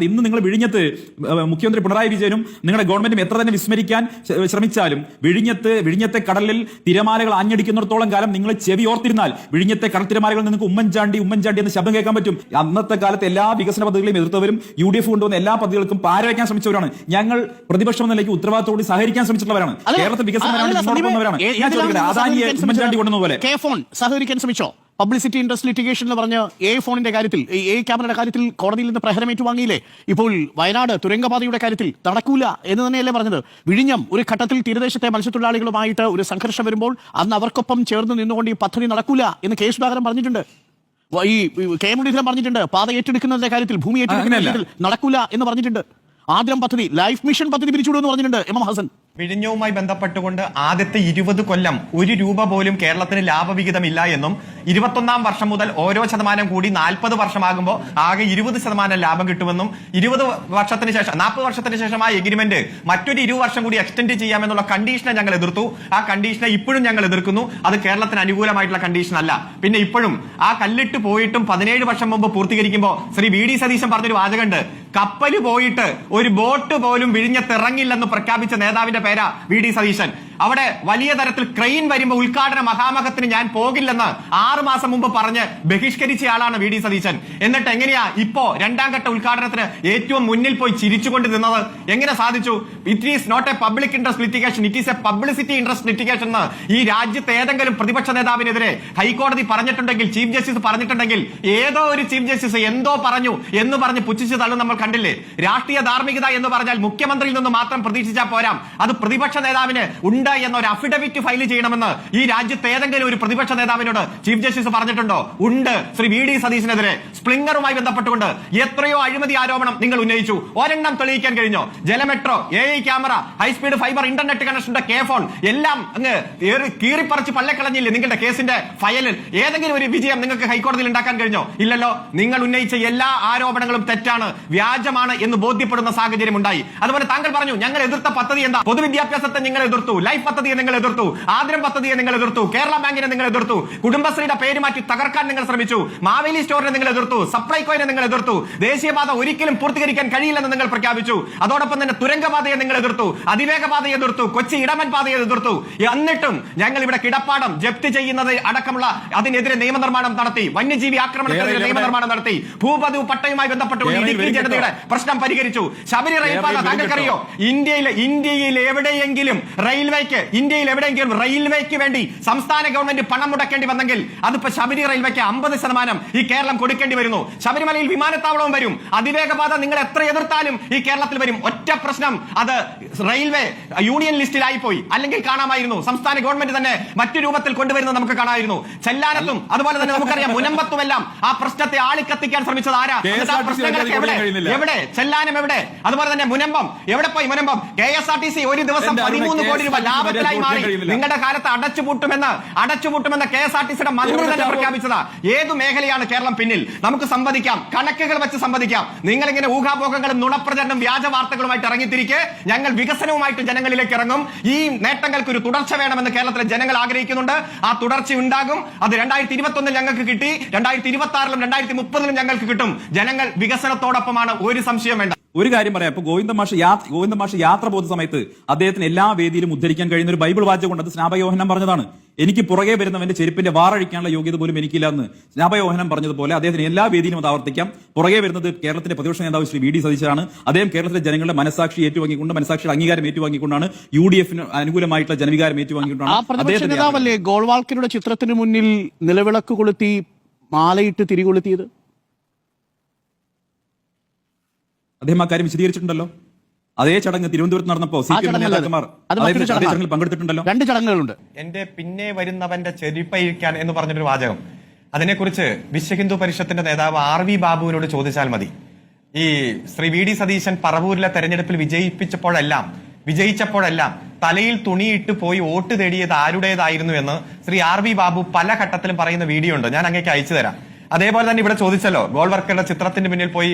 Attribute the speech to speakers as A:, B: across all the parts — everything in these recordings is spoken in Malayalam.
A: ഇന്ന് നിങ്ങൾ വിഴിഞ്ഞത്ത് മുഖ്യമന്ത്രി പിണറായി വിജയനും നിങ്ങളുടെ ഗവൺമെന്റും എത്ര തന്നെ വിസ്മരിക്കാൻ ശ്രമിച്ചാലും വിഴിഞ്ഞത്ത് വിഴിഞ്ഞത്തെ കടലിൽ തിരമാലകൾ ആഞ്ഞടിക്കുന്നിടത്തോളം കാലം നിങ്ങൾ ചെവി ഓർത്തിരുന്നാൽ വിഴിഞ്ഞത്തെ കടൽ തിരമാലകളിൽ നിങ്ങൾക്ക് ഉമ്മൻചാണ്ടി ഉമ്മൻചാണ്ടി എന്ന ശബ്ദം കേൾക്കാൻ പറ്റും. അന്നത്തെ കാലത്ത് എല്ലാ വികസന പദ്ധതികളെയും എതിർത്തവരും യു ഡി എഫ് കൊണ്ടുവന്ന എല്ലാ പദ്ധതികൾക്കും പാരവയ്ക്കാൻ ശ്രമിച്ചവരാണ്. ഞങ്ങൾ പ്രതിപക്ഷം എന്ന നിലയ്ക്ക് ഉത്തരവാദിത്തോടെ സഹകരിക്കാൻ ശ്രമിച്ചിട്ടുള്ളവരാണ്. കേരളത്തിൽ വികസനം
B: അല്ല,
A: വരാൻ
B: സന്ദീപ്,
A: മുന്നോട്ട്
B: ഏ-
A: ഞാൻ
B: ഏതിലാണ്
A: ചോദിക്കട്ടെ അദാനിയെ ഉമ്മൻചാണ്ടി കൊണ്ടുവന്ന പോലെ.
B: സഹകരിക്കാൻ ശ്രമിച്ചോ? പബ്ലിസിറ്റി ഇൻട്രസ്റ്റ് ലിറ്റിഗേഷൻ എന്ന് പറഞ്ഞ് എ ഫോണിന്റെ കാര്യത്തിൽ ഈ എ ക്യാമറയുടെ കാര്യത്തിൽ കോടതിയിൽ നിന്ന് പ്രഹരം വാങ്ങിയില്ലേ ഇപ്പോൾ വയനാട് തുരങ്കപാതയുടെ കാര്യത്തിൽ നടക്കൂല എന്ന് തന്നെയല്ലേ പറഞ്ഞത്. വിഴിഞ്ഞം ഒരു ഘട്ടത്തിൽ തീരദേശത്തെ മത്സ്യത്തൊഴിലാളികളുമായിട്ട് ഒരു സംഘർഷം വരുമ്പോൾ അന്ന് അവർക്കൊപ്പം ചേർന്ന് നിന്നുകൊണ്ട് ഈ പദ്ധതി നടക്കൂല എന്ന് കെ സുധാകരൻ പറഞ്ഞിട്ടുണ്ട്. ഈ കെ മുരളീധരൻ പറഞ്ഞിട്ടുണ്ട്. പാത ഏറ്റെടുക്കുന്നതിന്റെ കാര്യത്തിൽ ഭൂമി ഏറ്റെടുക്കുന്ന നടക്കൂല എന്ന് പറഞ്ഞിട്ടുണ്ട്. ആദ്യം പദ്ധതി ലൈഫ് മിഷൻ പദ്ധതി പിരിച്ചുവിടുമെന്ന് പറഞ്ഞിട്ടുണ്ട് എം എം ഹസൻ.
C: വിഴിഞ്ഞവുമായി ബന്ധപ്പെട്ടുകൊണ്ട് ആദ്യത്തെ ഇരുപത് കൊല്ലം ഒരു രൂപ പോലും കേരളത്തിന് ലാഭവിഹിതമില്ല എന്നും ഇരുപത്തൊന്നാം വർഷം മുതൽ ഓരോ ശതമാനം കൂടി നാൽപ്പത് വർഷമാകുമ്പോൾ ആകെ ഇരുപത് ശതമാനം ലാഭം കിട്ടുമെന്നും ഇരുപത് വർഷത്തിന് ശേഷം നാൽപ്പത് വർഷത്തിന് ശേഷം ആ എഗ്രിമെന്റ് മറ്റൊരു ഇരുപത് വർഷം കൂടി എക്സ്റ്റെൻഡ് ചെയ്യാമെന്നുള്ള കണ്ടീഷനെ ഞങ്ങൾ എതിർത്തു. ആ കണ്ടീഷനെ ഇപ്പോഴും ഞങ്ങൾ എതിർക്കുന്നു. അത് കേരളത്തിന് അനുകൂലമായിട്ടുള്ള കണ്ടീഷൻ അല്ല. പിന്നെ ഇപ്പോഴും ആ കല്ലിട്ട് പോയിട്ടും പതിനേഴ് വർഷം മുമ്പ് പൂർത്തീകരിക്കുമ്പോൾ ശ്രീ വി ഡി സതീശൻ പറഞ്ഞൊരു വാചകമുണ്ട്. കപ്പൽ പോയിട്ട് ഒരു ബോട്ട് പോലും വിഴിഞ്ഞത്തിറങ്ങില്ലെന്ന് പ്രഖ്യാപിച്ച നേതാവിന്റെ പേരാ വി ഡി സതീശൻ. അവിടെ വലിയ തരത്തിൽ ക്രെയിൻ വരുമ്പോൾ ഉദ്ഘാടന മഹാമഹത്തിന് ഞാൻ പോകില്ലെന്ന് ആറ് മാസം മുമ്പ് പറഞ്ഞ് ബഹിഷ്കരിച്ച ആളാണ് വി ഡി സതീശൻ. എന്നിട്ട് എങ്ങനെയാ ഇപ്പോ രണ്ടാം ഘട്ട ഉദ്ഘാടനത്തിന് ഏറ്റവും മുന്നിൽ പോയി ചിരിച്ചുകൊണ്ട് നിന്നത്? എങ്ങനെ സാധിച്ചു? It is not a public interest litigation it is a publicity interest litigation എന്ന് ഈ രാജ്യത്ത് ഏതെങ്കിലും പ്രതിപക്ഷ നേതാവിനെതിരെ ഹൈക്കോടതി പറഞ്ഞിട്ടുണ്ടെങ്കിൽ ചീഫ് ജസ്റ്റിസ് പറഞ്ഞിട്ടുണ്ടെങ്കിൽ ഏതോ ഒരു ചീഫ് ജസ്റ്റിസ് എന്തോ പറഞ്ഞു എന്ന് പറഞ്ഞ് പുച്ഛിച്ച് തള്ളു നമ്മൾ കണ്ടില്ലേ? രാഷ്ട്രീയ ധാർമ്മികത എന്ന് പറഞ്ഞാൽ മുഖ്യമന്ത്രിയിൽ നിന്ന് മാത്രം പ്രതീക്ഷിച്ചാൽ പോരാം. അത് പ്രതിപക്ഷ നേതാവിന് എന്ന ഒരു അഫിഡവിറ്റ് ഫയൽ ചെയ്യണമെന്ന് ഈ രാജ്യത്ത് ഏതെങ്കിലും ഒരു പ്രതിപക്ഷ നേതാവിനോട് ചീഫ് ജസ്റ്റിസ് പറഞ്ഞിട്ടുണ്ടോ? ഉണ്ട്. ശ്രീ വി ഡി സതീശനെതിരെ സ്പ്ലിംഗറുമായി ബന്ധപ്പെട്ടുകൊണ്ട് എത്രയോ അഴിമതി ആരോപണം നിങ്ങൾ ഉന്നയിച്ചു. ഒരെണ്ണം തെളിയിക്കാൻ കഴിഞ്ഞോ? ജലമെട്രോ A I camera high speed fiber internet കണക്ഷന്റെ കെ ഫോൺ എല്ലാം അങ്ങ് കീറിപ്പറിച്ച് പള്ളക്കളഞ്ഞില്ലേ നിങ്ങളുടെ കേസിന്റെ ഫയലിൽ? ഏതെങ്കിലും ഒരു വിജയം നിങ്ങൾക്ക് ഹൈക്കോടതിയിൽ ഉണ്ടാക്കാൻ കഴിഞ്ഞോ? ഇല്ലല്ലോ. നിങ്ങൾ ഉന്നയിച്ച എല്ലാ ആരോപണങ്ങളും തെറ്റാണ് വ്യാജമാണ് എന്ന് ബോധ്യപ്പെടുന്ന സാഹചര്യം ഉണ്ടായി അതുപോലെ താങ്കൾ പറഞ്ഞു ഞങ്ങൾ എതിർത്ത പദ്ധതി എന്താ? പൊതുവിദ്യാഭ്യാസത്തെ നിങ്ങൾ എതിർത്തു. ലൈഫ് പദ്ധതിയെ നിങ്ങൾ എതിർത്തു ആദ്രം പദ്ധതിയെ നിങ്ങൾ എതിർത്തു കേരള ബാങ്കിനെ നിങ്ങൾ എതിർത്തു കുടുംബശ്രീയുടെ പേര് മാറ്റി തകർക്കാൻ നിങ്ങൾ ശ്രമിച്ചു മാവേലി സ്റ്റോറിനെ നിങ്ങൾ എതിർത്തു സപ്ലൈകോയിനെ നിങ്ങൾ എതിർത്തു ദേശീയപാത ഒരിക്കലും പൂർത്തീകരിക്കാൻ കഴിയില്ലെന്ന് നിങ്ങൾ പ്രഖ്യാപിച്ചു. അതോടൊപ്പം തന്നെ തുരങ്കപാതയെ നിങ്ങൾ എതിർത്തു അതിവേഗ പാതയെ എതിർത്തു കൊച്ചി ഇടമൻ പാതയെ എതിർത്തു. എന്നിട്ടും ഞങ്ങൾ ഇവിടെ കിടപ്പാടം ജപ്തി ചെയ്യുന്നത് അടക്കമുള്ള അതിനെതിരെ നിയമനിർമ്മാണം നടത്തി വന്യജീവി ആക്രമണത്തിനെതിരെ നിയമനിർമ്മാണം നടത്തി ഭൂപതിവ് പട്ടയുമായി ബന്ധപ്പെട്ടുകൊണ്ട് ഇടുക്കി ജനതയുടെ പ്രശ്നം പരിഹരിച്ചു. ശബരി റെയിൽപാത താങ്കൾക്കറിയോ? ഇന്ത്യയിൽ ഇന്ത്യയിൽ എവിടെയെങ്കിലും റെയിൽവേക്ക് ഇന്ത്യയിൽ എവിടെയെങ്കിലും റെയിൽവേക്ക് വേണ്ടി സംസ്ഥാന ഗവൺമെന്റ് പണം മുടക്കേണ്ടി വന്നെങ്കിൽ അതിപ്പോ ശബരി റെയിൽവേക്ക് അമ്പത് ശതമാനം ഈ കേരളം കൊടുക്കേണ്ടി വരുന്നു. ശബരിമലയിൽ വിമാനത്താവളവും വരും. അതിവേഗപാത നിങ്ങൾ എത്ര എതിർത്താലും ഈ കേരളത്തിൽ വരും. ഒറ്റ പ്രശ്നം അത് റെയിൽവേ യൂണിയൻ ലിസ്റ്റിലായി പോയി. അല്ലെങ്കിൽ കാണാമായിരുന്നു. സംസ്ഥാന ഗവൺമെന്റ് തന്നെ മറ്റു രൂപത്തിൽ കൊണ്ടുവരുന്നത് നമുക്ക് കാണാമായിരുന്നു. ചെല്ലാനത്തും അതുപോലെ തന്നെ നമുക്കറിയാം മുനമ്പത്തും എല്ലാം ആ പ്രശ്നത്തെ ആളിക്കത്തിക്കാൻ ശ്രമിച്ചത് ആരാ? പ്രശ്നങ്ങളൊക്കെ എവിടെ. എവിടെ? ചെല്ലാനം എവിടെ? അതുപോലെ തന്നെ മുനമ്പം. എവിടെ പോയി Munambam? K S R T C ഒരു ദിവസം പതിമൂന്ന് കോടി രൂപ ലാഭത്തിലായി മാറി. നിങ്ങളുടെ കാലത്ത് അടച്ചുപൂട്ടുമെന്ന് അടച്ചുപൂട്ടുമെന്ന കെ എസ് ആർ ടി സിയുടെ മന്ത്രി തന്നെ പ്രഖ്യാപിച്ചതാ ഏത് മേഖലയാണ് കേരളം പിന്നിൽ? നമുക്ക് സംവദിക്കാം. കണക്കുകൾ വെച്ച് സംവദിക്കാം. നിങ്ങൾ ഇങ്ങനെ ഊഹാപോഹങ്ങളും നുണപ്രചരണം വ്യാജ വാർത്തകളുമായിട്ട് ഇറങ്ങിത്തിരിക്കെ ഞങ്ങൾ വികസനവുമായിട്ട് ജനങ്ങളിലേക്ക് ഇറങ്ങും. ഈ നേട്ടങ്ങൾക്ക് ഒരു തുടർച്ച വേണമെന്ന് കേരളത്തിലെ ജനങ്ങൾ ആഗ്രഹിക്കുന്നുണ്ട്. ആ തുടർച്ച ഉണ്ടാകും. അത് രണ്ടായിരത്തി ഇരുപത്തി ഒന്നിൽ ഞങ്ങൾക്ക് കിട്ടി. രണ്ടായിരത്തി ഇരുപത്തി ആറിലും രണ്ടായിരത്തി മുപ്പതിലും ഞങ്ങൾക്ക് കിട്ടും. ജനങ്ങൾ വികസനത്തോടൊപ്പമാണ്. ഒരു സംശയം വേണ്ട.
A: ഒരു കാര്യം പറയാം. ഇപ്പൊ ഗോവിന്ദ മാഷ് യാത്ര ഗോവിന്ദ മാഷ് യാത്ര പോകുന്ന സമയത്ത് അദ്ദേഹത്തിന് എല്ലാ വേദിയിലും ഉദ്ധരിക്കാൻ കഴിയുന്ന ഒരു ബൈബിൾ വാചകം കൊണ്ട് അത് സ്നാപയോഹനം പറഞ്ഞതാണ്. എനിക്ക് പുറകെ വരുന്നവന്റെ ചെരുപ്പിന്റെ വാറഴിക്കാനുള്ള യോഗ്യത പോലും എനിക്കില്ല എന്ന് സ്നാപയോഹനം പറഞ്ഞതുപോലെ അദ്ദേഹത്തിന് എല്ലാ വേദിയിലും അത് ആവർത്തിക്കാം. പുറകെ വരുന്നത് കേരളത്തിന്റെ പ്രതിപക്ഷ നേതാവ് ശ്രീ വി ഡി സതീശനാണ്. അദ്ദേഹം കേരളത്തിലെ ജനങ്ങളുടെ മനസാക്ഷി ഏറ്റുവാങ്ങിക്കൊണ്ട് മനസാക്ഷിയുടെ അംഗീകാരം ഏറ്റുവാങ്ങിക്കൊണ്ടാണ് യു ഡി എഫിന് അനുകൂലമായിട്ടുള്ള ജനവികാരം ഏറ്റുവാങ്ങിക്കൊണ്ടാണ്.
B: നേതാവല്ലേ ചിത്രത്തിന് മുന്നിൽ നിലവിളക്ക് കൊളുത്തി മാലയിട്ട് തിരികൊളുത്തിയത്?
A: അദ്ദേഹം ആ കാര്യം വിശദീകരിച്ചിട്ടുണ്ടല്ലോ. അതേ ചടങ്ങ് തിരുവനന്തപുരത്ത് നടന്നപ്പോ സി പി എം
B: അത്.
A: നേതാക്കന്മാർ. ചടങ്ങിൽ പങ്കെടുത്തിട്ടുണ്ടല്ലോ.
B: രണ്ട് ചടങ്ങുകളുണ്ട്.
C: എന്റെ പിന്നെ വരുന്നവന്റെ ചെരിപ്പയിരിക്കാൻ എന്ന് പറഞ്ഞൊരു വാചകം. അതിനെക്കുറിച്ച് വിശ്വഹിന്ദു പരിഷത്തിന്റെ നേതാവ് ആർ വി ബാബുവിനോട് ചോദിച്ചാൽ മതി. ഈ ശ്രീ വി ഡി സതീശൻ പറവൂരിലെ തെരഞ്ഞെടുപ്പിൽ വിജയിപ്പിച്ചപ്പോഴെല്ലാം വിജയിച്ചപ്പോഴെല്ലാം തലയിൽ തുണിയിട്ട് പോയി വോട്ട് തേടിയത് ആരുടേതായിരുന്നു എന്ന് ശ്രീ ആർ വി ബാബു പല ഘട്ടത്തിലും പറയുന്ന വീഡിയോ ഉണ്ട്. ഞാൻ അങ്ങേക്ക് അയച്ചു തരാം. അതേപോലെ തന്നെ ഇവിടെ ചോദിച്ചല്ലോ ഗോൾ വർക്കറുടെ ചിത്രത്തിന്റെ പിന്നിൽ പോയി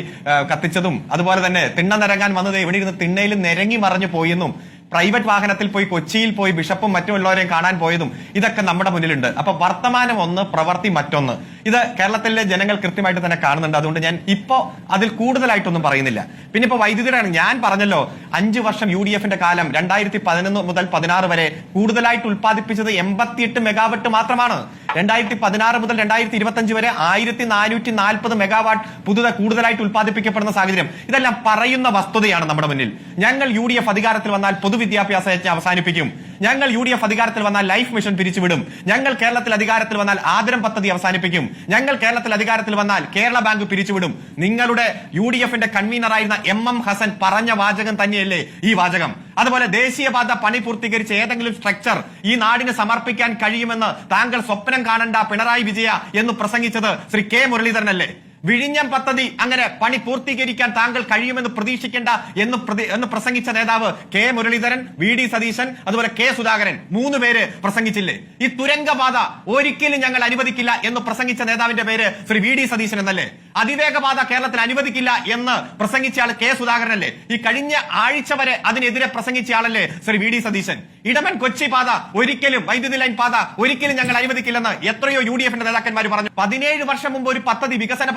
C: കത്തിച്ചതും. അതുപോലെ തന്നെ തിണ്ണ നിരങ്ങാൻ വന്നത് എവിടെ ഇരുന്ന് തിണ്ണയിൽ നിരങ്ങി മറിഞ്ഞു പോയെന്നും പ്രൈവറ്റ് വാഹനത്തിൽ പോയി കൊച്ചിയിൽ പോയി ബിഷപ്പും മറ്റുള്ളവരെയും കാണാൻ പോയതും ഇതൊക്കെ നമ്മുടെ മുന്നിലുണ്ട്. അപ്പൊ വർത്തമാനം ഒന്ന് പ്രവർത്തി മറ്റൊന്ന്. ഇത് കേരളത്തിലെ ജനങ്ങൾ കൃത്യമായിട്ട് തന്നെ കാണുന്നുണ്ട്. അതുകൊണ്ട് ഞാൻ ഇപ്പോ അതിൽ കൂടുതലായിട്ടൊന്നും പറയുന്നില്ല. പിന്നെ ഇപ്പൊ വൈദ്യുതിയുടെ ഞാൻ പറഞ്ഞല്ലോ അഞ്ചു വർഷം യു ഡി എഫിന്റെ കാലം രണ്ടായിരത്തി പതിനൊന്ന് മുതൽ പതിനാറ് വരെ കൂടുതലായിട്ട് ഉൽപ്പാദിപ്പിച്ചത് എൺപത്തിയെട്ട് മെഗാവട്ട് മാത്രമാണ്. രണ്ടായിരത്തി പതിനാറ് മുതൽ രണ്ടായിരത്തി ഇരുപത്തി അഞ്ച് വരെ ആയിരത്തി നാനൂറ്റി നാൽപ്പത് മെഗാവാട്ട് പുതുത കൂടുതലായിട്ട് ഉൽപ്പാദിപ്പിക്കപ്പെടുന്ന സാഹചര്യം. ഇതെല്ലാം പറയുന്ന വസ്തുതയാണ് നമ്മുടെ മുന്നിൽ. ഞങ്ങൾ യു ഡി എഫ് അധികാരത്തിൽ വന്നാൽ പൊതുവിദ്യാഭ്യാസ യജ്ഞം അവസാനിപ്പിക്കും. ഞങ്ങൾ യു ഡി എഫ് അധികാരത്തിൽ വന്നാൽ ലൈഫ് മിഷൻ പിരിച്ചുവിടും. ഞങ്ങൾ കേരളത്തിൽ അധികാരത്തിൽ വന്നാൽ ആദരം പദ്ധതി അവസാനിപ്പിക്കും. ഞങ്ങൾ കേരളത്തിൽ അധികാരത്തിൽ വന്നാൽ കേരള ബാങ്ക് പിരിച്ചുവിടും. നിങ്ങളുടെ യു ഡി എഫിന്റെ കൺവീനറായിരുന്ന എം എം ഹസൻ പറഞ്ഞ വാചകം തന്നെയല്ലേ ഈ വാചകം? അതുപോലെ ദേശീയപാത പണി പൂർത്തീകരിച്ച ഏതെങ്കിലും സ്ട്രക്ചർ ഈ നാടിന് സമർപ്പിക്കാൻ കഴിയുമെന്ന് താങ്കൾ സ്വപ്നം കാണണ്ട പിണറായി വിജയ എന്ന് പ്രസംഗിച്ചത് ശ്രീ കെ മുരളീധരനല്ലേ? വിഴിഞ്ഞം പദ്ധതി അങ്ങനെ പണി പൂർത്തീകരിക്കാൻ താങ്കൾ കഴിയുമെന്ന് പ്രതീക്ഷിക്കേണ്ട എന്ന് എന്ന് പ്രസംഗിച്ച നേതാവ് K Muraleedharan V D Satheesan അതുപോലെ കെ സുധാകരൻ മൂന്ന് പേര് പ്രസംഗിച്ചില്ലേ? ഈ തുരങ്കപാത ഒരിക്കലും ഞങ്ങൾ അനുവദിക്കില്ല എന്ന് പ്രസംഗിച്ച നേതാവിന്റെ പേര് ശ്രീ വി ഡി സതീശൻ എന്നല്ലേ? അതിവേഗപാത കേരളത്തിൽ അനുവദിക്കില്ല എന്ന് പ്രസംഗിച്ച ആൾ കെ സുധാകരനല്ലേ ഈ കഴിഞ്ഞ ആഴ്ച വരെ അതിനെതിരെ പ്രസംഗിച്ച ആളല്ലേ ശ്രീ വി ഡി സതീശൻ? ഇടമൻ കൊച്ചി പാത ഒരിക്കലും വൈദ്യുതി ലൈൻ പാത ഒരിക്കലും ഞങ്ങൾ അനുവദിക്കില്ലെന്ന് എത്രയോ യു ഡി എഫിന്റെ നേതാക്കന്മാർ പറഞ്ഞു. പതിനേഴ് വർഷം മുമ്പ് ഒരു പദ്ധതി വികസന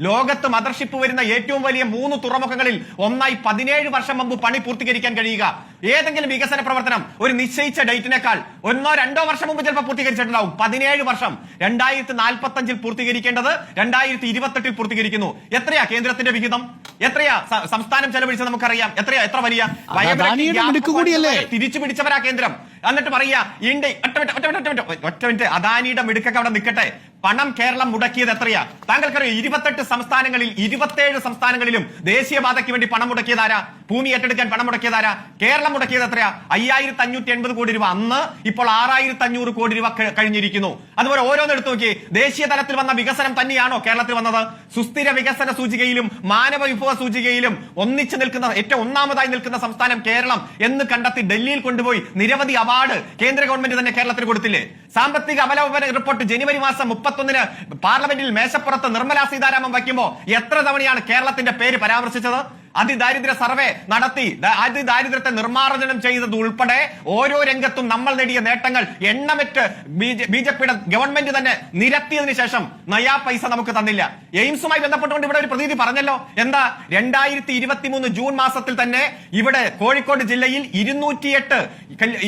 C: ലോകത്ത് മദർഷിപ്പ് വരുന്ന ഏറ്റവും വലിയ മൂന്ന് തുറമുഖങ്ങളിൽ ഒന്നായി പതിനേഴ് വർഷം മുമ്പ് പണി പൂർത്തീകരിക്കാൻ കഴിയുക. ഏതെങ്കിലും വികസന പ്രവർത്തനം ഒരു നിശ്ചയിച്ച ഡേറ്റിനേക്കാൾ ഒന്നോ രണ്ടോ വർഷം മുമ്പ് ചിലപ്പോൾ പൂർത്തീകരിച്ചിട്ടുണ്ടാവും. പതിനേഴ് വർഷം. രണ്ടായിരത്തി നാൽപ്പത്തി അഞ്ചിൽ പൂർത്തീകരിക്കേണ്ടത് രണ്ടായിരത്തി ഇരുപത്തെട്ടിൽ പൂർത്തീകരിക്കുന്നു. എത്രയാ കേന്ദ്രത്തിന്റെ വിഹിതം? എത്രയാ സംസ്ഥാനം ചെലവഴിച്ചത് നമുക്കറിയാം. എത്രയാ എത്ര വലിയ തിരിച്ചു പിടിച്ചവരാ കേന്ദ്രം. എന്നിട്ട് പറയാ ഇന്ത്യ ഒറ്റ മിനിറ്റ് ഒറ്റ മിനിറ്റ് അദാനിയുടെ മിടുക്കൊക്കെ അവിടെ നിൽക്കട്ടെ. പണം കേരളം മുടക്കിയത് എത്രയാ? താങ്കൾക്കറിയാം ഇരുപത്തെട്ട് സംസ്ഥാനങ്ങളിൽ ഇരുപത്തേഴ് സംസ്ഥാനങ്ങളിലും ദേശീയപാതയ്ക്ക് വേണ്ടി പണം മുടക്കിയതാരാ ഭൂമി ഏറ്റെടുക്കാൻ പണം മുടക്കിയതാരാ കേരളം മുടക്കിയത് എത്രയാ? അയ്യായിരത്തി അഞ്ഞൂറ്റി എൺപത് കോടി രൂപ. അന്ന് ഇപ്പോൾ ആറായിരത്തി അഞ്ഞൂറ് കോടി രൂപ കഴിഞ്ഞിരിക്കുന്നു. അതുപോലെ ഓരോന്ന് എടുത്തു നോക്കി ദേശീയ തലത്തിൽ വന്ന വികസനം തന്നെയാണോ കേരളത്തിൽ വന്നത്? സുസ്ഥിര വികസന സൂചികയിലും മാനവ വിഭവ സൂചികയിലും ഒന്നിച്ചു നിൽക്കുന്ന ഏറ്റവും ഒന്നാമതായി നിൽക്കുന്ന സംസ്ഥാനം കേരളം എന്ന് കണ്ടെത്തി ഡൽഹിയിൽ കൊണ്ടുപോയി. നിരവധി അവാർഡ് കേന്ദ്ര ഗവൺമെന്റ് തന്നെ കേരളത്തിന് കൊടുത്തില്ലേ? സാമ്പത്തിക അവലോകന റിപ്പോർട്ട് ജനുവരി മാസം മുപ്പത്തൊന്നിന് പാർലമെന്റിൽ മേശപ്പുറത്ത് നിർമ്മലാ സീതാരാമൻ വയ്ക്കുമ്പോൾ എത്ര തവണയാണ് കേരളത്തിന്റെ പേര് പരാമർശിച്ചത്? അതിദാരിദ്ര്യ സർവേ നടത്തി. അതിദാരിദ്ര്യത്തെ നിർമ്മാർജനം ചെയ്തത് ഉൾപ്പെടെ ഓരോ രംഗത്തും നമ്മൾ നേടിയ നേട്ടങ്ങൾ എണ്ണമറ്റ് ബി ജെ പിയുടെ ഗവൺമെന്റ് തന്നെ നിരത്തിയതിനു ശേഷം നയാ പൈസ നമുക്ക് തന്നില്ല. എയിംസുമായി ബന്ധപ്പെട്ടുകൊണ്ട് ഇവിടെ ഒരു പ്രതീതി പറഞ്ഞല്ലോ. എന്താ? രണ്ടായിരത്തി ഇരുപത്തി മൂന്ന് ജൂൺ മാസത്തിൽ തന്നെ ഇവിടെ കോഴിക്കോട് ജില്ലയിൽ ഇരുന്നൂറ്റിയെട്ട്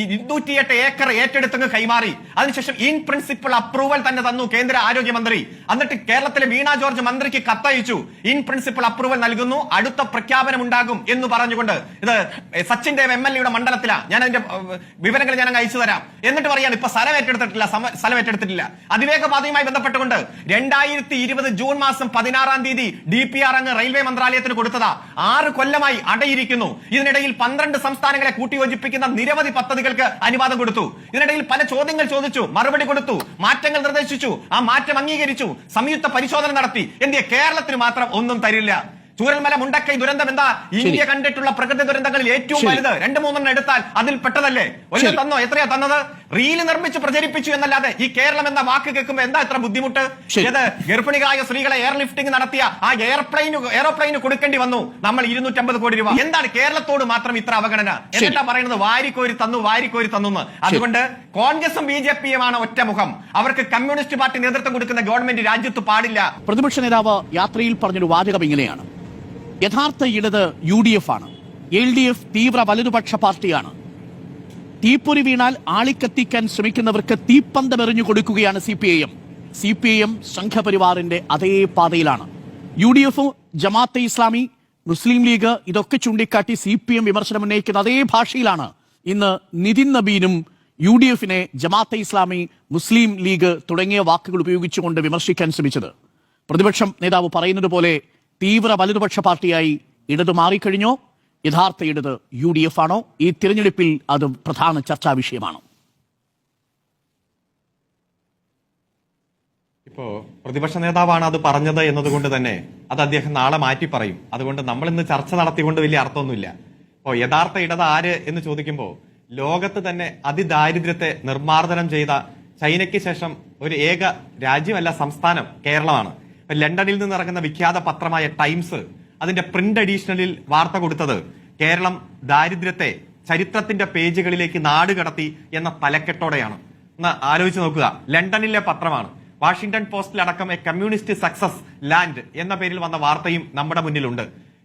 C: ഇരുന്നൂറ്റിയെട്ട് ഏക്കർ ഏറ്റെടുത്തങ്ങ് കൈമാറി. അതിനുശേഷം ഇൻ പ്രിൻസിപ്പൽ അപ്രൂവൽ തന്നെ തന്നു കേന്ദ്ര ആരോഗ്യമന്ത്രി. എന്നിട്ട് കേരളത്തിലെ വീണ ജോർജ് മന്ത്രിക്ക് കത്തയച്ചു. ഇൻ പ്രിൻസിപ്പൽ അപ്രൂവൽ നൽകുന്നു. അടുത്ത ഉണ്ടാകും എന്ന് പറഞ്ഞുകൊണ്ട് ഇത് സച്ചിൻ ദേവ് എം എൽ എയുടെ മണ്ഡലത്തിലാണ് ഞാൻ അതിന്റെ വിവരങ്ങൾ ഞാൻ അങ്ങ് അയച്ചു തരാം. എന്നിട്ട് പറയാണ് ഇപ്പൊ സ്ഥലം ഏറ്റെടുത്തിട്ടില്ല സ്ഥലം ഏറ്റെടുത്തിട്ടില്ല. അതിവേഗ പാതയുമായി ബന്ധപ്പെട്ടുകൊണ്ട് രണ്ടായിരത്തി ഇരുപത് ജൂൺ മാസം പതിനാറാം തീയതി ഡി പി ആർ അങ്ങ് റെയിൽവേ മന്ത്രാലയത്തിന് കൊടുത്തതാ. ആറ് കൊല്ലമായി അടയിരിക്കുന്നു. ഇതിനിടയിൽ പന്ത്രണ്ട് സംസ്ഥാനങ്ങളെ കൂട്ടിയോജിപ്പിക്കുന്ന നിരവധി പദ്ധതികൾക്ക് അനുവാദം കൊടുത്തു. ഇതിനിടയിൽ പല ചോദ്യങ്ങൾ ചോദിച്ചു മറുപടി കൊടുത്തു മാറ്റങ്ങൾ നിർദ്ദേശിച്ചു ആ മാറ്റം അംഗീകരിച്ചു സംയുക്ത പരിശോധന നടത്തി. എന്തിയ? കേരളത്തിന് മാത്രം ഒന്നും തരില്ല. ചൂരൽമല മുണ്ടക്കൈ ദുരന്തം എന്താ? ഇന്ത്യ കണ്ടിട്ടുള്ള പ്രകൃതി ദുരന്തങ്ങളിൽ ഏറ്റവും വലുത് രണ്ട് മൂന്നെണ്ണം എടുത്താൽ അതിൽ പെട്ടതല്ലേ?
B: ഒരു
C: തന്നോ? എത്രയാ തന്നത്? റീൽ നിർമ്മിച്ച് പ്രചരിപ്പിച്ചു എന്നല്ലാതെ ഈ കേരളം എന്ന വാക്ക് കേൾക്കുമ്പോ എന്താ ഇത്ര ബുദ്ധിമുട്ട്. ഏത് ഗർഭിണികളായ സ്ത്രീകളെ എയർലിഫ്റ്റിംഗ് നടത്തിയ ആ എയർപ്ലെയിന് എയറോപ്ലെയിന് കൊടുക്കേണ്ടി വന്നു. നമ്മൾ ഇരുന്നൂറ്റമ്പത് കോടി രൂപ. എന്താണ് കേരളത്തോട് മാത്രം ഇത്ര അവഗണന? എന്നിട്ടാ പറയുന്നത് വാരിക്കോരി തന്നു വാരിക്കോരി തന്നു. അതുകൊണ്ട് കോൺഗ്രസും ബി ജെ പിയുമാണ് ഒറ്റമുഖം. അവർക്ക് കമ്മ്യൂണിസ്റ്റ് പാർട്ടി നേതൃത്വം കൊടുക്കുന്ന ഗവൺമെന്റ് രാജ്യത്ത് പാടില്ല.
B: പ്രതിപക്ഷ നേതാവ് യാത്രയിൽ പറഞ്ഞൊരു വാചകം ഇങ്ങനെയാണ്. യഥാർത്ഥ ഇടത് യു ഡി എഫ് ആണ്. എൽ ഡി എഫ് തീവ്ര വലതുപക്ഷ പാർട്ടിയാണ്. തീപ്പൊരി വീണാൽ ആളിക്കത്തിക്കാൻ ശ്രമിക്കുന്നവർക്ക് തീപ്പന്തമെറിഞ്ഞു കൊടുക്കുകയാണ് C P I M C P I M സംഘപരിവാറിന്റെ അതേ പാതയിലാണ്. U D F Jamaate Islami Muslim League ഇതൊക്കെ ചൂണ്ടിക്കാട്ടി സി പി എം വിമർശനം ഉന്നയിക്കുന്ന അതേ ഭാഷയിലാണ് ഇന്ന് നിതിൻ നബീനും യു ഡി എഫിനെ ജമാഅത്തെ ഇസ്ലാമി മുസ്ലിം ലീഗ് തുടങ്ങിയ വാക്കുകൾ ഉപയോഗിച്ചുകൊണ്ട് വിമർശിക്കാൻ ശ്രമിച്ചത്. പ്രതിപക്ഷം നേതാവ് പറയുന്നത് പോലെ തീവ്ര വലതുപക്ഷ പാർട്ടിയായി ഇടത് മാറിക്കഴിഞ്ഞോ? യഥാർത്ഥ ഇടത് യു ഡി എഫ് ആണോ? ഈ തിരഞ്ഞെടുപ്പിൽ അത് പ്രധാന ചർച്ചാ വിഷയമാണ്?
C: ഇപ്പോ പ്രതിപക്ഷ നേതാവാണ് അത് പറഞ്ഞത് എന്നതുകൊണ്ട് തന്നെ അത് അദ്ദേഹം നാളെ മാറ്റി പറയും. അതുകൊണ്ട് നമ്മൾ ഇന്ന് ചർച്ച നടത്തിക്കൊണ്ട് വലിയ അർത്ഥമൊന്നുമില്ല. ഇപ്പോ യഥാർത്ഥ ഇടത് ആര് എന്ന് ചോദിക്കുമ്പോൾ ലോകത്ത് തന്നെ അതിദാരിദ്ര്യത്തെ നിർമ്മാർജനം ചെയ്ത ചൈനയ്ക്ക് ശേഷം ഒരു ഏക രാജ്യമല്ല സംസ്ഥാനം കേരളമാണ്. ലണ്ടനിൽ നിന്ന് ഇറങ്ങുന്ന വിഖ്യാത പത്രമായ ടൈംസ് അതിന്റെ പ്രിന്റ് അഡീഷണലിൽ വാർത്ത കൊടുത്തത് കേരളം ദാരിദ്ര്യത്തെ ചരിത്രത്തിന്റെ പേജുകളിലേക്ക് നാട് കടത്തി എന്ന തലക്കെട്ടോടെയാണ്. ഒന്ന് ആലോചിച്ച് നോക്കുക. ലണ്ടനിലെ പത്രമാണ്. വാഷിംഗ്ടൺ പോസ്റ്റിലടക്കം എ കമ്മ്യൂണിസ്റ്റ് സക്സസ് ലാൻഡ് എന്ന പേരിൽ വന്ന വാർത്തയും നമ്മുടെ മുന്നിലുണ്ട്.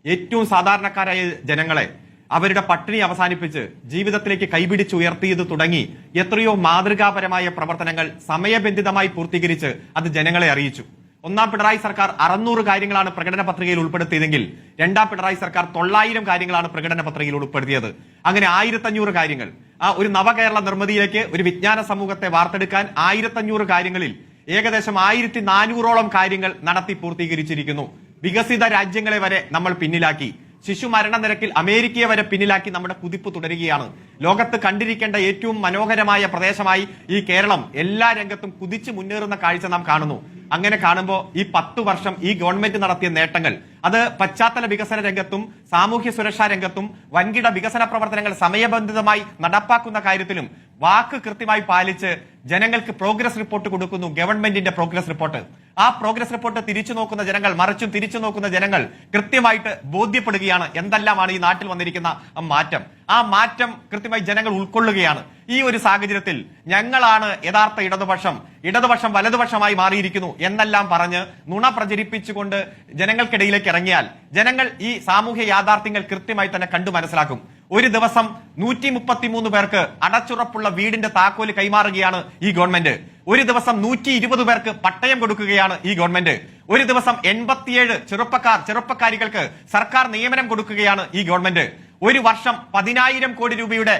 C: ഏറ്റവും സാധാരണക്കാരായ ജനങ്ങളെ അവരുടെ പട്ടിണി അവസാനിപ്പിച്ച് ജീവിതത്തിലേക്ക് കൈപിടിച്ചുയർത്തിയത് തുടങ്ങി എത്രയോ മാതൃകാപരമായ പ്രവർത്തനങ്ങൾ സമയബന്ധിതമായി പൂർത്തീകരിച്ച് അത് ജനങ്ങളെ അറിയിച്ചു. ഒന്നാം പിണറായി സർക്കാർ അറുന്നൂറ് കാര്യങ്ങളാണ് പ്രകടന പത്രികയിൽ ഉൾപ്പെടുത്തിയതെങ്കിൽ രണ്ടാം പിണറായി സർക്കാർ തൊള്ളായിരം കാര്യങ്ങളാണ് പ്രകടന പത്രികയിൽ ഉൾപ്പെടുത്തിയത്. അങ്ങനെ ആയിരത്തഞ്ഞൂറ് കാര്യങ്ങൾ. ആ ഒരു നവകേരള നിർമ്മിതിയിലേക്ക് ഒരു വിജ്ഞാന സമൂഹത്തെ വാർത്തെടുക്കാൻ ആയിരത്തഞ്ഞൂറ് കാര്യങ്ങളിൽ ഏകദേശം ആയിരത്തി നാനൂറോളം കാര്യങ്ങൾ നടത്തി പൂർത്തീകരിച്ചിരിക്കുന്നു. വികസിത രാജ്യങ്ങളെ വരെ നമ്മൾ പിന്നിലാക്കി. ശിശു മരണനിരക്കിൽ അമേരിക്കയെ വരെ പിന്നിലാക്കി നമ്മുടെ കുതിപ്പ് തുടരുകയാണ്. ലോകത്ത് കണ്ടിരിക്കേണ്ട ഏറ്റവും മനോഹരമായ പ്രദേശമായി ഈ കേരളം എല്ലാ രംഗത്തും കുതിച്ചു മുന്നേറുന്ന കാഴ്ച നാം കാണുന്നു. അങ്ങനെ കാണുമ്പോൾ ഈ പത്തു വർഷം ഈ ഗവൺമെന്റ് നടത്തിയ നേട്ടങ്ങൾ അത് പശ്ചാത്തല വികസന രംഗത്തും സാമൂഹ്യ സുരക്ഷാ രംഗത്തും വൻകിട വികസന പ്രവർത്തനങ്ങൾ സമയബന്ധിതമായി നടപ്പാക്കുന്ന കാര്യത്തിലും വാക്ക് കൃത്യമായി പാലിച്ച് ജനങ്ങൾക്ക് പ്രോഗ്രസ് റിപ്പോർട്ട് കൊടുക്കുന്നു ഗവൺമെന്റിന്റെ പ്രോഗ്രസ് റിപ്പോർട്ട്. ആ പ്രോഗ്രസ് റിപ്പോർട്ട് തിരിച്ചു നോക്കുന്ന ജനങ്ങൾ മറിച്ചും തിരിച്ചു നോക്കുന്ന ജനങ്ങൾ കൃത്യമായിട്ട് ബോധ്യപ്പെടുകയാണ് എന്തെല്ലാമാണ് ഈ നാട്ടിൽ വന്നിരിക്കുന്ന മാറ്റം. ആ മാറ്റം കൃത്യമായി ജനങ്ങൾ ഉൾക്കൊള്ളുകയാണ്. ഈ ഒരു സാഹചര്യത്തിൽ ഞങ്ങളാണ് യഥാർത്ഥ ഇടതുപക്ഷം ഇടതുപക്ഷം വലതുപക്ഷമായി മാറിയിരിക്കുന്നു എന്നെല്ലാം പറഞ്ഞ് നുണ പ്രചരിപ്പിച്ചുകൊണ്ട് ജനങ്ങൾക്കിടയിലേക്ക് ഇറങ്ങിയാൽ ജനങ്ങൾ ഈ സാമൂഹ്യ യാഥാർത്ഥ്യങ്ങൾ കൃത്യമായി തന്നെ കണ്ടു മനസ്സിലാക്കും. ഒരു ദിവസം നൂറ്റി മുപ്പത്തിമൂന്ന് പേർക്ക് അടച്ചുറപ്പുള്ള വീടിന്റെ താക്കോൽ കൈമാറുകയാണ് ഈ ഗവൺമെന്റ്. ഒരു ദിവസം നൂറ്റി ഇരുപത് പേർക്ക് പട്ടയം കൊടുക്കുകയാണ് ഈ ഗവൺമെന്റ്. ഒരു ദിവസം എൺപത്തിയേഴ് ചെറുപ്പക്കാർ ചെറുപ്പക്കാരികൾക്ക് സർക്കാർ നിയമനം കൊടുക്കുകയാണ് ഈ ഗവൺമെന്റ്. ഒരു വർഷം പതിനായിരം കോടി രൂപയുടെ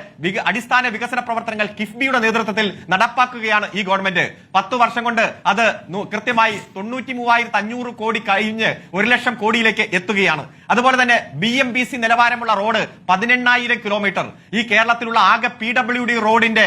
C: അടിസ്ഥാന വികസന പ്രവർത്തനങ്ങൾ കിഫ്ബിയുടെ നേതൃത്വത്തിൽ നടപ്പാക്കുകയാണ് ഈ ഗവൺമെന്റ്. പത്ത് വർഷം കൊണ്ട് അത് കൃത്യമായി തൊണ്ണൂറ്റി മൂവായിരത്തി അഞ്ഞൂറ് കോടി കഴിഞ്ഞ് ഒരു ലക്ഷം കോടിയിലേക്ക് എത്തുകയാണ്. അതുപോലെ തന്നെ ബി എം ബി സി നിലവാരമുള്ള റോഡ് പതിനെണ്ണായിരം കിലോമീറ്റർ. ഈ കേരളത്തിലുള്ള ആകെ പി ഡബ്ല്യു ഡി റോഡിന്റെ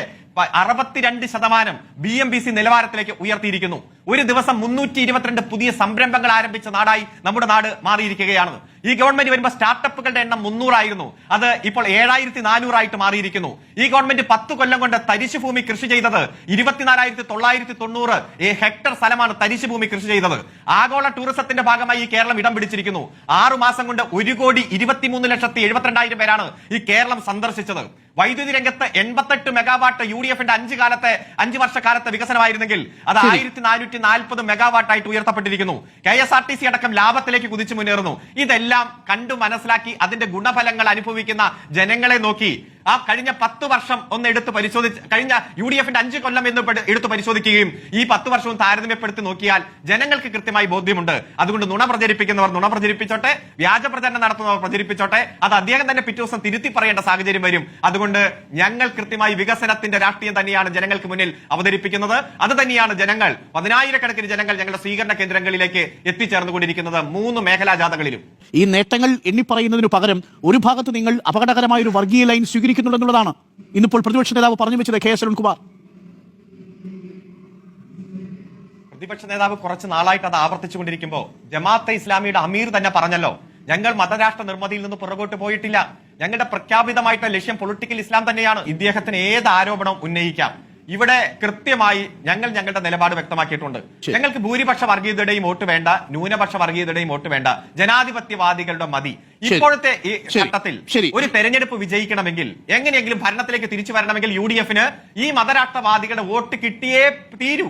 C: അറുപത്തിരണ്ട് ശതമാനം ബി എം ബി സി നിലവാരത്തിലേക്ക് ഉയർത്തിയിരിക്കുന്നു. ഒരു ദിവസം മുന്നൂറ്റി ഇരുപത്തിരണ്ട് പുതിയ സംരംഭങ്ങൾ ആരംഭിച്ച നാടായി നമ്മുടെ നാട് മാറിയിരിക്കുകയാണ്. ഈ ഗവൺമെന്റ് വരുമ്പോൾ സ്റ്റാർട്ടപ്പുകളുടെ എണ്ണം മുന്നൂറായിരുന്നു. അത് ഇപ്പോൾ ഏഴായിരത്തി നാനൂറായിട്ട് മാറിയിരിക്കുന്നു. ഈ ഗവൺമെന്റ് പത്ത് കൊല്ലം കൊണ്ട് തരിശു ഭൂമി കൃഷി ചെയ്തത് ഇരുപത്തിനാലായിരത്തി തൊള്ളായിരത്തി തൊണ്ണൂറ് ഹെക്ടർ സ്ഥലമാണ് തരിശു ഭൂമി കൃഷി ചെയ്തത്. ആഗോള ടൂറിസത്തിന്റെ ഭാഗമായി ഈ കേരളം ഇടം പിടിച്ചിരിക്കുന്നു. ആറു മാസം കൊണ്ട് ഒരു കോടി ഇരുപത്തിമൂന്ന് ലക്ഷത്തി എഴുപത്തിരണ്ടായിരം പേരാണ് ഈ കേരളം സന്ദർശിച്ചത്. വൈദ്യുതി രംഗത്ത് എൺപത്തെട്ട് മെഗാവാട്ട് യു ഡി എഫിന്റെ അഞ്ച് കാലത്തെ അഞ്ച് വർഷക്കാലത്തെ വികസനമായിരുന്നെങ്കിൽ അത്. ആയിരത്തി നാനൂറ്റി നാൽപ്പത് മെഗാവാട്ടായിട്ട് ഉയർത്തപ്പെട്ടിരിക്കുന്നു. K S R T C അടക്കം ലാഭത്തിലേക്ക് കുതിച്ചു മുന്നേറുന്നു. ഇതെല്ലാം കണ്ടു മനസ്സിലാക്കി അതിന്റെ ഗുണഫലങ്ങൾ അനുഭവിക്കുന്ന ജനങ്ങളെ നോക്കി ആ കഴിഞ്ഞ പത്ത് വർഷം ഒന്ന് എടുത്ത് പരിശോധിച്ച് കഴിഞ്ഞ യു ഡി എഫിന്റെ അഞ്ച് കൊല്ലം എന്ന് എടുത്ത് പരിശോധിക്കുകയും ഈ പത്ത് വർഷവും താരതമ്യപ്പെടുത്തി നോക്കിയാൽ ജനങ്ങൾക്ക് കൃത്യമായി ബോധ്യമുണ്ട്. അതുകൊണ്ട് നുണ പ്രചരിപ്പിക്കുന്നവർ നുണ പ്രചരിപ്പിച്ചോട്ടെ വ്യാജ പ്രചരണം നടത്തുന്നവർ പ്രചരിപ്പിച്ചോട്ടെ അത് അദ്ദേഹം തന്നെ പിറ്റേ ദിവസം തിരുത്തി പറയേണ്ട സാഹചര്യം വരും. അതുകൊണ്ട് ഞങ്ങൾ കൃത്യമായി വികസനത്തിന്റെ രാഷ്ട്രീയം തന്നെയാണ് ജനങ്ങൾക്ക് മുന്നിൽ അവതരിപ്പിക്കുന്നത്. അത് തന്നെയാണ് ജനങ്ങൾ പതിനായിരക്കണക്കിന് ജനങ്ങൾ ഞങ്ങളുടെ സ്വീകരണ കേന്ദ്രങ്ങളിലേക്ക് എത്തിച്ചേർന്നുകൊണ്ടിരിക്കുന്നത് മൂന്ന് മേഖലാ ജാഥകളിലും.
B: ഈ നേട്ടങ്ങൾ എണ്ണിപ്പറയുന്നതിന് പകരം ഒരു ഭാഗത്ത് നിങ്ങൾ അപകടകരമായ ഒരു വർഗീയ ലൈൻ സ്വീകരിക്കുന്നുണ്ടെന്നുള്ളതാണ് ഇന്നിപ്പോൾ പ്രതിപക്ഷ നേതാവ് പറഞ്ഞു വെച്ചത് കെ എസ് അരുൺകുമാർ.
C: പ്രതിപക്ഷ നേതാവ് കുറച്ച് നാളായിട്ട് അത് ആവർത്തിച്ചുകൊണ്ടിരിക്കുമ്പോൾ ജമാഅത്തെ ഇസ്ലാമിയുടെ അമീർ തന്നെ പറഞ്ഞല്ലോ ഞങ്ങൾ മതരാഷ്ട്ര നിർമ്മിതിയിൽ നിന്ന് പുറകോട്ട് പോയിട്ടില്ല. ഞങ്ങളുടെ പ്രഖ്യാപിതമായിട്ടുള്ള ലക്ഷ്യം പൊളിറ്റിക്കൽ ഇസ്ലാം തന്നെയാണ്. ഇദ്ദേഹത്തിന് ഏത് ആരോപണം ഉന്നയിക്കാം? ഇവിടെ കൃത്യമായി ഞങ്ങൾ ഞങ്ങളുടെ നിലപാട് വ്യക്തമാക്കിയിട്ടുണ്ട്. ഞങ്ങൾക്ക് ഭൂരിപക്ഷ വർഗീയതയുടെയും വോട്ട് വേണ്ട ന്യൂനപക്ഷ വർഗീയതയുടെയും വോട്ട് വേണ്ട ജനാധിപത്യവാദികളുടെ മതി. ഇപ്പോഴത്തെ ഈ ഘട്ടത്തിൽ ഒരു തെരഞ്ഞെടുപ്പ് വിജയിക്കണമെങ്കിൽ എങ്ങനെയെങ്കിലും ഭരണത്തിലേക്ക് തിരിച്ചു വരണമെങ്കിൽ യു ഡി എഫിന് ഈ മതരാഷ്ട്രവാദികളുടെ വോട്ട് കിട്ടിയേ തീരൂ.